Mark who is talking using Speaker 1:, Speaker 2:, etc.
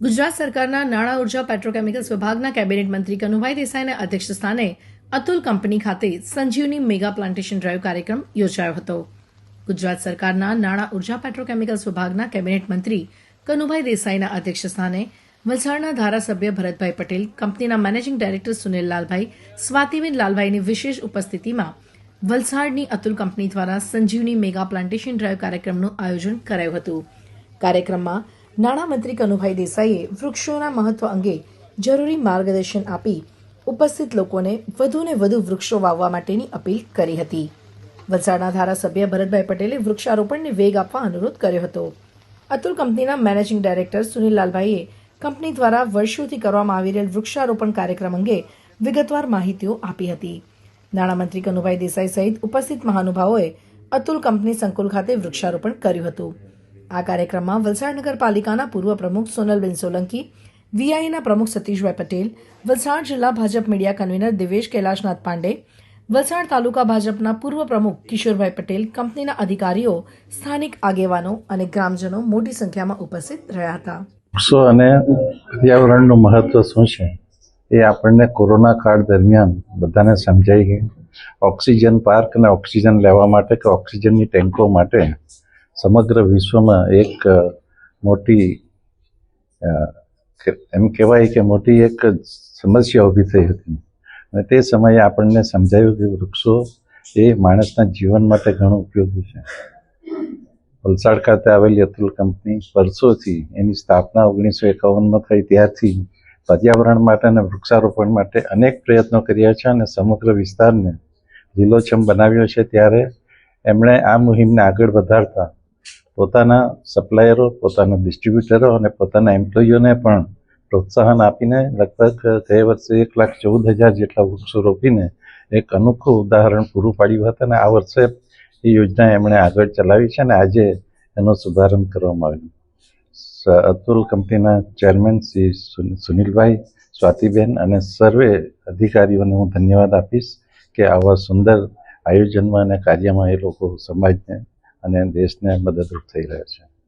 Speaker 1: ગુજરાત સરકારના નાણાં ઊર્જા પેટ્રોકેમિકલ્સ વિભાગના કેબિનેટ મંત્રી કનુભાઈ દેસાઈના અધ્યક્ષ સ્થાને અતુલ કંપની ખાતે સંજીવની મેગા પ્લાન્ટેશન ડ્રાઈવ કાર્યક્રમ યોજાયો હતો. ગુજરાત સરકારના નાણાં ઊર્જા પેટ્રોકેમિકલ્સ વિભાગના કેબિનેટ મંત્રી કનુભાઈ દેસાઈના અધ્યક્ષ સ્થાને વલસાડના ધારાસભ્ય ભરતભાઈ પટેલ, કંપનીના મેનેજિંગ ડાયરેક્ટર સુનિલ લાલભાઈ, સ્વાતિબેન લાલભાઈની વિશેષ ઉપસ્થિતિમાં વલસાડની અતુલ કંપની દ્વારા સંજીવની મેગા પ્લાન્ટેશન ડ્રાઈવ કાર્યક્રમનું આયોજન કરાયું હતું. કાર્યક્રમમાં નાણામંત્રી કનુભાઈ દેસાઈએ વૃક્ષોના મહત્વ અંગે જરૂરી માર્ગદર્શન આપી ઉપસ્થિત લોકોને વધુને વધુ વૃક્ષો વાવવા માટેની અપીલ કરી હતી. વલસાડના ધારાસભ્ય ભરતભાઈ પટેલે વૃક્ષારોપણને વેગ આપવા અનુરોધ કર્યો હતો. અતુલ કંપનીના મેનેજિંગ ડાયરેક્ટર સુનિલ લાલભાઈએ કંપની દ્વારા વર્ષોથી કરવામાં આવી રહેલ વૃક્ષારોપણ કાર્યક્રમ અંગે વિગતવાર માહિતીઓ આપી હતી. નાણામંત્રી કનુભાઈ દેસાઈ સહિત ઉપસ્થિત મહાનુભાવોએ અતુલ કંપની સંકુલ ખાતે વૃક્ષારોપણ કર્યું હતું. આ કાર્યક્રમમાં વલસાડ નગરપાલિકાના પૂર્વ પ્રમુખ સોનલબેન સોલંકી, વીઆઈના પ્રમુખ સતીશભાઈ પટેલ, વલસાડ જિલ્લા ભાજપ મીડિયા કન્વીનર દિવેશ કૈલાશનાથ પાંડે, વલસાડ તાલુકા ભાજપના પૂર્વ પ્રમુખ કિશોરભાઈ પટેલ, કંપનીના અધિકારીઓ, સ્થાનિક આગેવાનો અને ગ્રામજનો મોટી સંખ્યામાં ઉપસ્થિત રહ્યા હતા.
Speaker 2: વૃક્ષો અને પર્યાવરણનું મહત્વ શું છે? એ આપણને કોરોના કાળ દરમિયાન બધાને સમજાઈ ગયું. ઓક્સિજન પાર્ક અને ઓક્સિજન લેવા માટે કે ઓક્સિજનની ટેન્કો માટે સમગ્ર વિશ્વમાં એક મોટી એમ કહેવાય કે મોટી એક સમસ્યા ઊભી થઈ હતી. અને તે સમયે આપણને સમજાયું કે વૃક્ષો એ માણસના જીવન માટે ઘણું ઉપયોગી છે. વલસાડ ખાતે આવેલી અતુલ કંપની વર્ષોથી એની સ્થાપના ઓગણીસો એકાવનમાં થઈ. ત્યારથી પર્યાવરણ માટે અને વૃક્ષારોપણ માટે અનેક પ્રયત્નો કર્યા છે અને સમગ્ર વિસ્તારને લીલોછમ બનાવ્યો છે. ત્યારે એમણે આ મુહિમને આગળ વધારતા પોતાના સપ્લાયરો પોતાના ડિસ્ટ્રીબ્યુટરો અને પોતાના એમ્પ્લોયીઓને પણ પ્રોત્સાહન આપીને લગભગ ગયા વર્ષે એક લાખ ચૌદ હજાર જેટલા વૃક્ષો રોપીને એક અનોખું ઉદાહરણ પૂરું પાડ્યું હતું અને આ વર્ષે એ યોજના એમણે આગળ ચલાવી છે અને આજે એનો શુભારંભ કરવામાં આવ્યો. અતુલ કંપનીના ચેરમેન શ્રી સુન- સુનિલભાઈ સ્વાતિબેન અને સર્વે અધિકારીઓને હું ધન્યવાદ આપીશ કે આવા સુંદર આયોજનમાં અને કાર્યમાં એ લોકો સમાજને અને દેશને મદદરૂપ થઈ રહ્યા છે.